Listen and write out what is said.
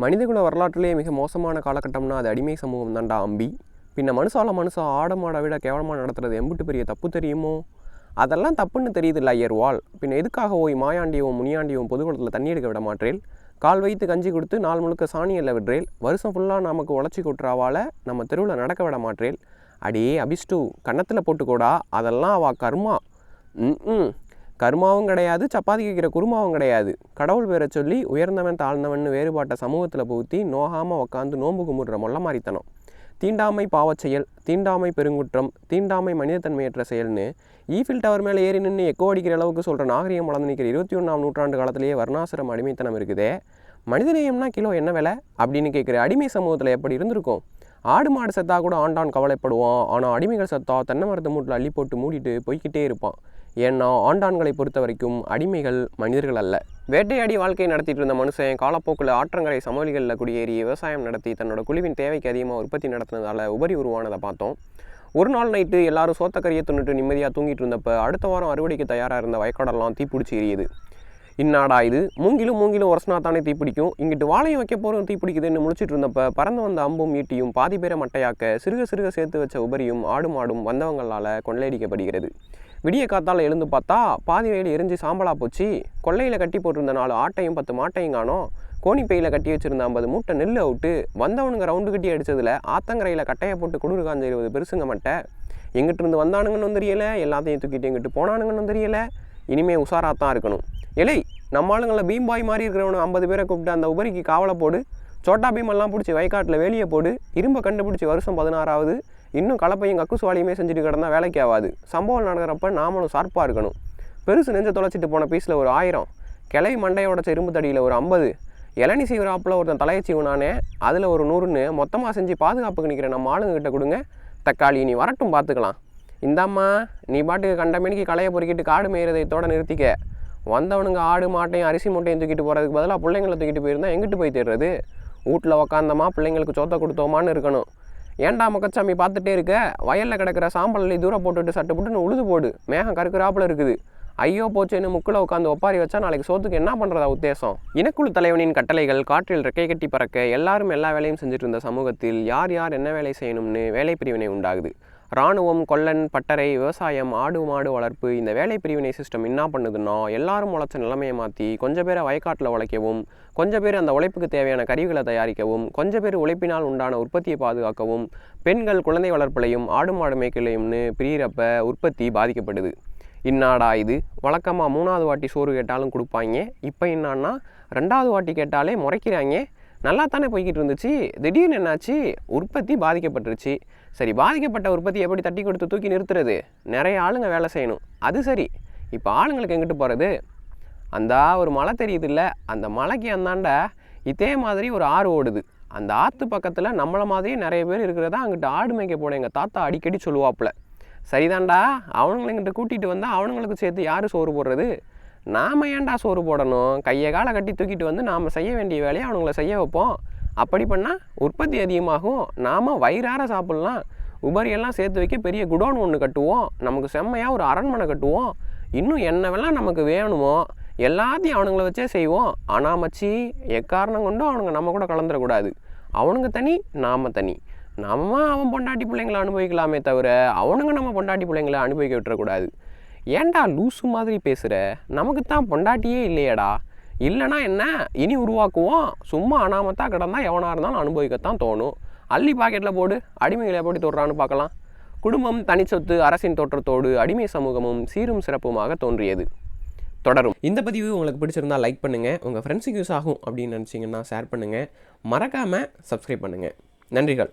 மனிதகுல வரலாற்றிலேயே மிக மோசமான காலகட்டம்னா அது அடிமை சமூகம் தான்டா அம்பி. பின்ன மனுஷால மனுஷா ஆடமாட விட கேவலமாக நடத்துறது எம்பிட்டு பெரிய தப்பு தெரியுமோ? அதெல்லாம் தப்புன்னு தெரியுது ஐயர்வாள் பின்ன எதுக்காக ஓய் மாயாண்டியவும் முனியாண்டியவும் பொதுக்குளத்தில் தண்ணி எடுக்க விட மாட்டேன் கால் வைத்து கஞ்சி கொடுத்து நாள் முழுக்க சாணியில் விடுறேன் வருஷம் ஃபுல்லாக நமக்கு உழைச்சி கொட்டுறாவால் நம்ம தெருவில் நடக்க விட மாட்டேன் அடே அபிஷ்டு கன்னத்தில் போட்டுக்கோடா அதெல்லாம் அவ கர்மா. ம் கர்மாவும் கிடையாது சப்பாத்தி கேட்குற குருமாவும் கிடையாது. கடவுள் பேரை சொல்லி உயர்ந்தவன் தாழ்ந்தவன் வேறுபாட்டை சமூகத்தில் புகுத்தி நோகாமல் உக்காந்து நோம்பு கும்பிடுற மொல்ல மாதிரித்தனம் தீண்டாமை பாவச் செயல் தீண்டாமை பெருங்குற்றம் தீண்டாமை மனிதத்தன்மையற்ற செயல்னு ஈஃபில் டவர் மேலே ஏறி நின்று எக்கோ அடிக்கிற அளவுக்கு சொல்கிற நாகரிகம் வளர்ந்து நிற்கிற இருபத்தி ஒன்றாம் நூற்றாண்டு காலத்திலேயே வர்ணாசிரம் அடிமைத்தனம் இருக்குதே. மனிதநேயம்னா கிலோ என்ன விலை? அப்படின்னு கேட்குற அடிமை சமூகத்தில் எப்படி இருந்திருக்கும்? ஆடு மாடு செத்தா கூட ஆண்டான் கவலைப்படுவான். ஆனால் அடிமைகள் செத்தா தென்னை மரத்தை மூட்டில் அள்ளி போட்டு மூடிட்டு போய்க்கிட்டே இருப்பான். ஏன்னா ஆண்டான்களை பொறுத்த வரைக்கும் அடிமைகள் மனிதர்கள் அல்ல. வேட்டையாடி வாழ்க்கை நடத்திட்டு இருந்த மனுஷன் காலப்போக்கில் ஆற்றங்கரை சமவெளிகளில் குடியேறி விவசாயம் நடத்தி தன்னோட குழுவின் தேவைக்கு அதிகமாக உற்பத்தி நடத்தினதால் உபரி உருவானதை பார்த்தோம். ஒரு நாள் நைட்டு எல்லாரும் சோத்தக்கரியை தின்னுட்டு நிம்மதியாக தூங்கிட்டு இருந்தப்போ அடுத்த வாரம் அறுவடைக்கு தயாராக இருந்த வயக்காடெல்லாம் தீப்பிடிச்சி எரியுது. இன்னாடா இது? மூங்கிலும் மூங்கிலும் ஒரசனா தானே தீப்பிடிக்கும். இங்கிட்டு வாழையும் வைக்க போகிறோம் தீப்பிடிக்குதுன்னு முடிச்சிட்டு இருந்தப்ப பறந்து வந்த அம்பும் ஈட்டியும் பாதி பேரை மட்டையாக்க சிறுக சிறுக சேர்த்து வச்ச உபரியும் ஆடு மாடும் வந்தவங்களால் கொள்ளையடிக்கப்படுகிறது. விடிய காத்தால் எழுந்து பார்த்தா பாதி வயல் எரிஞ்சு சாம்பலாக போச்சு. கொள்ளையில் கட்டி போட்டிருந்த நாலு ஆட்டையும் பத்து மாட்டையும் காணோம். கோணிப்பையில் கட்டி வச்சுருந்த ஐம்பது மூட்டை நெல் அவுட்டு வந்தவனுங்க ரவுண்டு கட்டி அடித்ததில் ஆத்தங்கரையில் கட்டையை போட்டு குளிர் காஞ்ச இருபது பெருசுங்க மட்டை. எங்கிட்டிருந்து வந்தானுங்கன்னு தெரியலை எல்லாத்தையும் தூக்கிட்டு எங்கிட்டு போனானுங்கன்னு தெரியல. இனிமே உஷாராக தான் இருக்கணும். எலை நம்ம ஆளுங்களை பீம்பாய் மாதிரி இருக்கிறவனு ஐம்பது பேரை கூப்பிட்டு அந்த உபரிக்கு காவலை போடு சோட்டா பீமெல்லாம் பிடிச்சி வயக்காட்டில் வேலியை போடு இரும்பை கண்டுபிடிச்சி வருஷம் பதினாறாவது இன்னும் கலப்பையும் கக்குசுவாலியுமே செஞ்சுட்டு கிடந்தா வேலைக்கு ஆகாது. சம்பவம் நடக்கிறப்ப நாமளும் சார்ப்பாக இருக்கணும். பெருசு நெஞ்ச தொலைச்சிட்டு போன பீஸில் ஒரு ஆயிரம் கிளை மண்டையோட இரும்பு தடியில் ஒரு ஐம்பது இளநி சீவராப்பில் ஒருத்தன் தலையை சீவனானே அதில் ஒரு நூறுன்னு மொத்தமாக செஞ்சு பாதுகாப்புக்கு நிற்கிற நம்ம ஆளுங்கக்கிட்ட கொடுங்க தக்காளி நீ வரட்டும் பார்த்துக்கலாம் இந்தாம்மா நீ பாட்டுக்கு கண்டமேனிக்கு களையை பொறுக்கிட்டு காடு மேய்றதை நிறுத்திக்க. வந்தவனுங்க ஆடு மாட்டையும் அரிசி மூட்டையும் தூக்கிட்டு போகிறதுக்கு பதிலாக பிள்ளைங்களை தூக்கிட்டு போயிருந்தா எங்கிட்டு போய் தேடுறது? வீட்டில் உக்காந்தமா பிள்ளைங்களுக்கு சொத்தை கொடுத்தோமான்னு இருக்கணும். ஏன்டா மக்கச்சாமி பார்த்துட்டே இருக்க? வயலில் கிடக்கிற சாம்பல் தூரம் போட்டுட்டு சட்டு புட்டுன்னு உழுது போடு. மேகம் கருக்குறாப்புல இருக்குது. ஐயோ போச்சேன்னு முக்கில் உட்காந்து ஒப்பாரி வச்சா நாளைக்கு சோத்துக்கு என்ன பண்ணுறதா உத்தேசம்? இனக்குழு தலைவனின் கட்டளைகள் காற்றில் ரெக்கை கட்டி பறக்க எல்லாரும் எல்லா வேலையும் செஞ்சுட்டு இருந்த சமூகத்தில் யார் யார் என்ன வேலை செய்யணும்னு வேலை பிரிவினை உண்டாகுது. இராணுவம் கொல்லன் பட்டறை விவசாயம் ஆடு மாடு வளர்ப்பு இந்த வேலை பிரிவினை சிஸ்டம் என்ன பண்ணுதுன்னா எல்லாரும் உழைச்ச நிலைமையை மாற்றி கொஞ்சம் பேரை வயக்காட்டில் உழைக்கவும் கொஞ்சம் பேர் அந்த உழைப்புக்கு தேவையான கருவிகளை தயாரிக்கவும் கொஞ்சம் பேர் உழைப்பினால் உண்டான உற்பத்தியை பாதுகாக்கவும் பெண்கள் குழந்தை வளர்ப்பிலையும் ஆடு மாடு மேய்க்கலையும்னு பிரியிறப்ப உற்பத்தி பாதிக்கப்படுது. இன்னாடா இது? வழக்கமாக மூணாவது வாட்டி சோறு கேட்டாலும் கொடுப்பாங்க இப்போ என்னான்னா ரெண்டாவது வாட்டி கேட்டாலே முறைக்கிறாங்க நல்லா தானே போய்கிட்டு இருந்துச்சு திடீர்னு என்னாச்சு? உற்பத்தி பாதிக்கப்பட்டுருச்சு. சரி பாதிக்கப்பட்ட உற்பத்தி எப்படி தட்டி கொடுத்து தூக்கி நிறுத்துறது? நிறைய ஆளுங்க வேலை செய்யணும். அது சரி. இப்போ ஆளுங்களுக்கு எங்கிட்டு போகிறது அந்த ஒரு மலை தெரியுது இல்லை அந்த மலைக்கு அந்தாண்ட இதே மாதிரி ஒரு ஆறு ஓடுது. அந்த ஆற்று பக்கத்தில் நம்மளை மாதிரியே நிறைய பேர் இருக்கிறதா அங்கிட்டு ஆடு மேய்க்க போன எங்கள் தாத்தா அடிக்கடி சொல்லுவாப்பில். சரிதான்டா. அவனுங்களைங்கிட்ட கூட்டிகிட்டு வந்தால் அவனுங்களுக்கு சேர்த்து யார் சோறு போடுறது? நாம் ஏன்டா சோறு போடணும்? கையை காலை கட்டி தூக்கிட்டு வந்து நாம் செய்ய வேண்டிய வேலையை அவனுங்களை செய்ய வைப்போம். அப்படி பண்ணால் உற்பத்தி அதிகமாகும். நாம் வயிறார சாப்பிட்லாம். உபரியெல்லாம் சேர்த்து வைக்க பெரிய குடோன் ஒன்று கட்டுவோம். நமக்கு செம்மையாக ஒரு அரண்மனை கட்டுவோம். இன்னும் என்னவெல்லாம் நமக்கு வேணுமோ எல்லாத்தையும் அவனுங்களை வச்சே செய்வோம். ஆனால் மச்சி எக்காரணம் கொண்டும் அவனுங்க நம்ம கூட கலந்துடக்கூடாது அவனுங்க தனி நாம் தனி. நம்ம அவன் பொண்டாட்டி பிள்ளைங்களை அனுபவிக்கலாமே தவிர அவனுங்க நம்ம பொண்டாட்டி பிள்ளைங்களை அனுபவிக்க விட்டுறக்கூடாது. ஏன்டா லூசு மாதிரி பேசுகிற நமக்கு தான் பொண்டாட்டியே இல்லையேடா. இல்லைனா என்ன? இனி உருவாக்குவோம். சும்மா அனாமத்தா கிடந்தா எவனாக இருந்தாலும் அனுபவிக்கத்தான் தோணும். அள்ளி பாக்கெட்டில் போடு அடிமைகளை எப்படி தொடுறான்னு பார்க்கலாம். குடும்பம் தனிச்சொத்து அரசின் தோற்றத்தோடு அடிமை சமூகமும் சீரும் சிறப்புமாக தோன்றியது. தொடரும். இந்த பதிவு உங்களுக்கு பிடிச்சிருந்தா லைக் பண்ணுங்கள் உங்கள் ஃப்ரெண்ட்ஸுக்கு யூஸ் ஆகும் அப்படின்னு நினச்சிங்கன்னா ஷேர் பண்ணுங்கள் மறக்காமல் சப்ஸ்கிரைப் பண்ணுங்கள் நன்றிகள்.